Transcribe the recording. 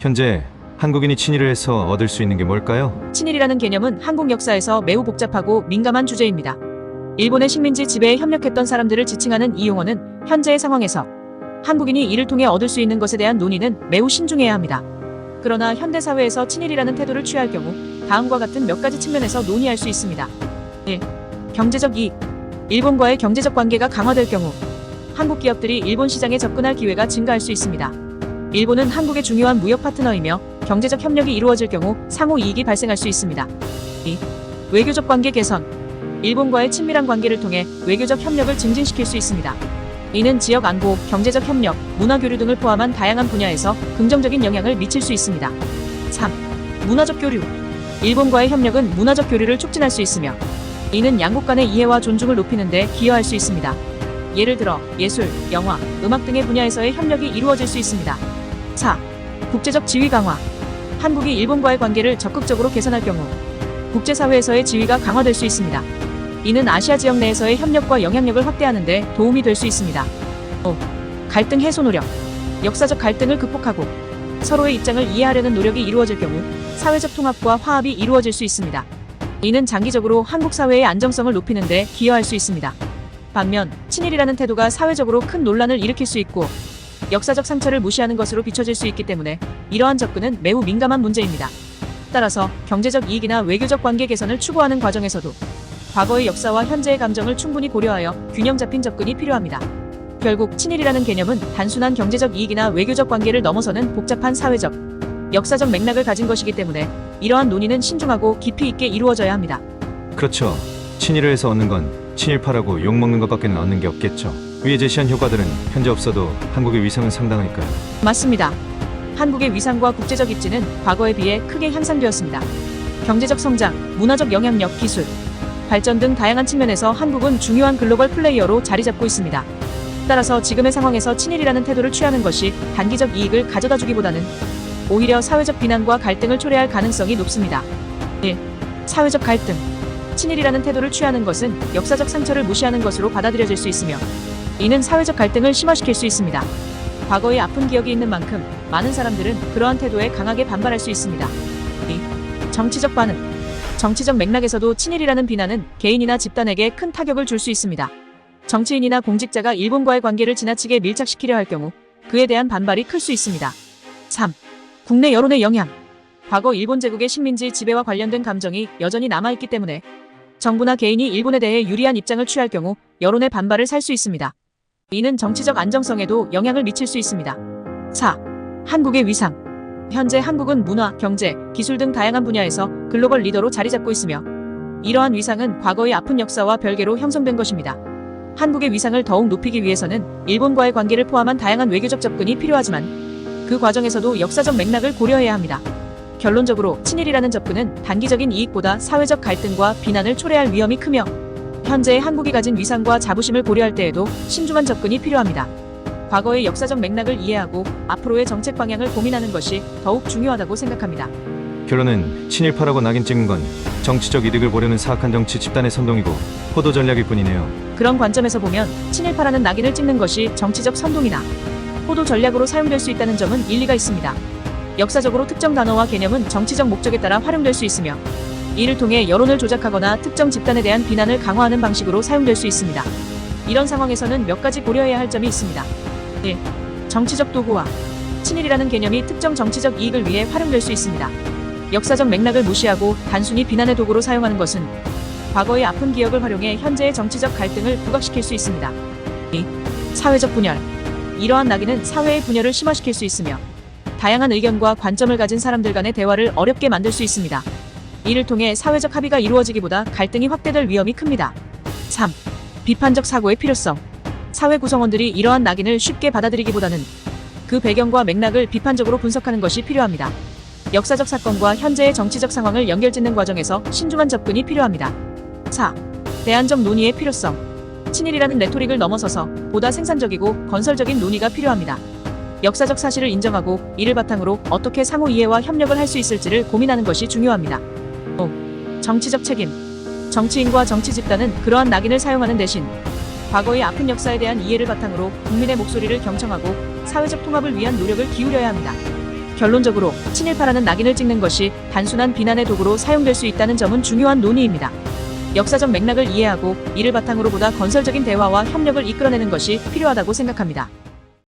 현재 한국인이 친일을 해서 얻을 수 있는 게 뭘까요? 친일이라는 개념은 한국 역사에서 매우 복잡하고 민감한 주제입니다. 일본의 식민지 지배에 협력했던 사람들을 지칭하는 이 용어는 현재의 상황에서 한국인이 이를 통해 얻을 수 있는 것에 대한 논의는 매우 신중해야 합니다. 그러나 현대 사회에서 친일이라는 태도를 취할 경우 다음과 같은 몇 가지 측면에서 논의할 수 있습니다. 1. 경제적 이익. 일본과의 경제적 관계가 강화될 경우 한국 기업들이 일본 시장에 접근할 기회가 증가할 수 있습니다. 일본은 한국의 중요한 무역 파트너이며 경제적 협력이 이루어질 경우 상호 이익이 발생할 수 있습니다. 2. 외교적 관계 개선. 일본과의 친밀한 관계를 통해 외교적 협력을 증진시킬 수 있습니다. 이는 지역 안보, 경제적 협력, 문화 교류 등을 포함한 다양한 분야에서 긍정적인 영향을 미칠 수 있습니다. 3. 문화적 교류. 일본과의 협력은 문화적 교류를 촉진할 수 있으며 이는 양국 간의 이해와 존중을 높이는 데 기여할 수 있습니다. 예를 들어 예술, 영화, 음악 등의 분야에서의 협력이 이루어질 수 있습니다. 4. 국제적 지위 강화. 한국이 일본과의 관계를 적극적으로 개선할 경우 국제사회에서의 지위가 강화될 수 있습니다. 이는 아시아 지역 내에서의 협력과 영향력을 확대하는 데 도움이 될 수 있습니다. 5. 갈등 해소 노력. 역사적 갈등을 극복하고 서로의 입장을 이해하려는 노력이 이루어질 경우 사회적 통합과 화합이 이루어질 수 있습니다. 이는 장기적으로 한국 사회의 안정성을 높이는 데 기여할 수 있습니다. 반면 친일이라는 태도가 사회적으로 큰 논란을 일으킬 수 있고 역사적 상처를 무시하는 것으로 비춰질 수 있기 때문에 이러한 접근은 매우 민감한 문제입니다. 따라서 경제적 이익이나 외교적 관계 개선을 추구하는 과정에서도 과거의 역사와 현재의 감정을 충분히 고려하여 균형 잡힌 접근이 필요합니다. 결국 친일이라는 개념은 단순한 경제적 이익이나 외교적 관계를 넘어서는 복잡한 사회적, 역사적 맥락을 가진 것이기 때문에 이러한 논의는 신중하고 깊이 있게 이루어져야 합니다. 그렇죠. 친일을 해서 얻는 건 친일파라고 욕먹는 것밖에는 얻는 게 없겠죠. 위에 제시한 효과들은 현재 없어도 한국의 위상은 상당하니까요. 맞습니다. 한국의 위상과 국제적 입지는 과거에 비해 크게 향상되었습니다. 경제적 성장, 문화적 영향력, 기술, 발전 등 다양한 측면에서 한국은 중요한 글로벌 플레이어로 자리 잡고 있습니다. 따라서 지금의 상황에서 친일이라는 태도를 취하는 것이 단기적 이익을 가져다 주기보다는 오히려 사회적 비난과 갈등을 초래할 가능성이 높습니다. 1. 사회적 갈등. 친일이라는 태도를 취하는 것은 역사적 상처를 무시하는 것으로 받아들여질 수 있으며 이는 사회적 갈등을 심화시킬 수 있습니다. 과거의 아픈 기억이 있는 만큼 많은 사람들은 그러한 태도에 강하게 반발할 수 있습니다. 2. 정치적 반응. 정치적 맥락에서도 친일이라는 비난은 개인이나 집단에게 큰 타격을 줄 수 있습니다. 정치인이나 공직자가 일본과의 관계를 지나치게 밀착시키려 할 경우 그에 대한 반발이 클 수 있습니다. 3. 국내 여론의 영향. 과거 일본 제국의 식민지 지배와 관련된 감정이 여전히 남아있기 때문에 정부나 개인이 일본에 대해 유리한 입장을 취할 경우 여론의 반발을 살 수 있습니다. 이는 정치적 안정성에도 영향을 미칠 수 있습니다. 4. 한국의 위상. 현재 한국은 문화, 경제, 기술 등 다양한 분야에서 글로벌 리더로 자리 잡고 있으며 이러한 위상은 과거의 아픈 역사와 별개로 형성된 것입니다. 한국의 위상을 더욱 높이기 위해서는 일본과의 관계를 포함한 다양한 외교적 접근이 필요하지만 그 과정에서도 역사적 맥락을 고려해야 합니다. 결론적으로 친일이라는 접근은 단기적인 이익보다 사회적 갈등과 비난을 초래할 위험이 크며 현재의 한국이 가진 위상과 자부심을 고려할 때에도 신중한 접근이 필요합니다. 과거의 역사적 맥락을 이해하고 앞으로의 정책 방향을 고민하는 것이 더욱 중요하다고 생각합니다. 결론은 친일파라고 낙인 찍은 건 정치적 이득을 보려는 사악한 정치 집단의 선동이고 포도 전략일 뿐이네요. 그런 관점에서 보면 친일파라는 낙인을 찍는 것이 정치적 선동이나 호도 전략으로 사용될 수 있다는 점은 일리가 있습니다. 역사적으로 특정 단어와 개념은 정치적 목적에 따라 활용될 수 있으며 이를 통해 여론을 조작하거나 특정 집단에 대한 비난을 강화하는 방식으로 사용될 수 있습니다. 이런 상황에서는 몇 가지 고려해야 할 점이 있습니다. 1. 정치적 도구화. 친일이라는 개념이 특정 정치적 이익을 위해 활용될 수 있습니다. 역사적 맥락을 무시하고 단순히 비난의 도구로 사용하는 것은 과거의 아픈 기억을 활용해 현재의 정치적 갈등을 부각시킬 수 있습니다. 2. 사회적 분열. 이러한 낙인은 사회의 분열을 심화시킬 수 있으며 다양한 의견과 관점을 가진 사람들 간의 대화를 어렵게 만들 수 있습니다. 이를 통해 사회적 합의가 이루어지기보다 갈등이 확대될 위험이 큽니다. 3. 비판적 사고의 필요성. 사회 구성원들이 이러한 낙인을 쉽게 받아들이기보다는 그 배경과 맥락을 비판적으로 분석하는 것이 필요합니다. 역사적 사건과 현재의 정치적 상황을 연결짓는 과정에서 신중한 접근이 필요합니다. 4. 대안적 논의의 필요성. 친일이라는 레토릭을 넘어서서 보다 생산적이고 건설적인 논의가 필요합니다. 역사적 사실을 인정하고 이를 바탕으로 어떻게 상호 이해와 협력을 할 수 있을지를 고민하는 것이 중요합니다. 5. 정치적 책임. 정치인과 정치 집단은 그러한 낙인을 사용하는 대신 과거의 아픈 역사에 대한 이해를 바탕으로 국민의 목소리를 경청하고 사회적 통합을 위한 노력을 기울여야 합니다. 결론적으로 친일파라는 낙인을 찍는 것이 단순한 비난의 도구로 사용될 수 있다는 점은 중요한 논의입니다. 역사적 맥락을 이해하고 이를 바탕으로 보다 건설적인 대화와 협력을 이끌어내는 것이 필요하다고 생각합니다.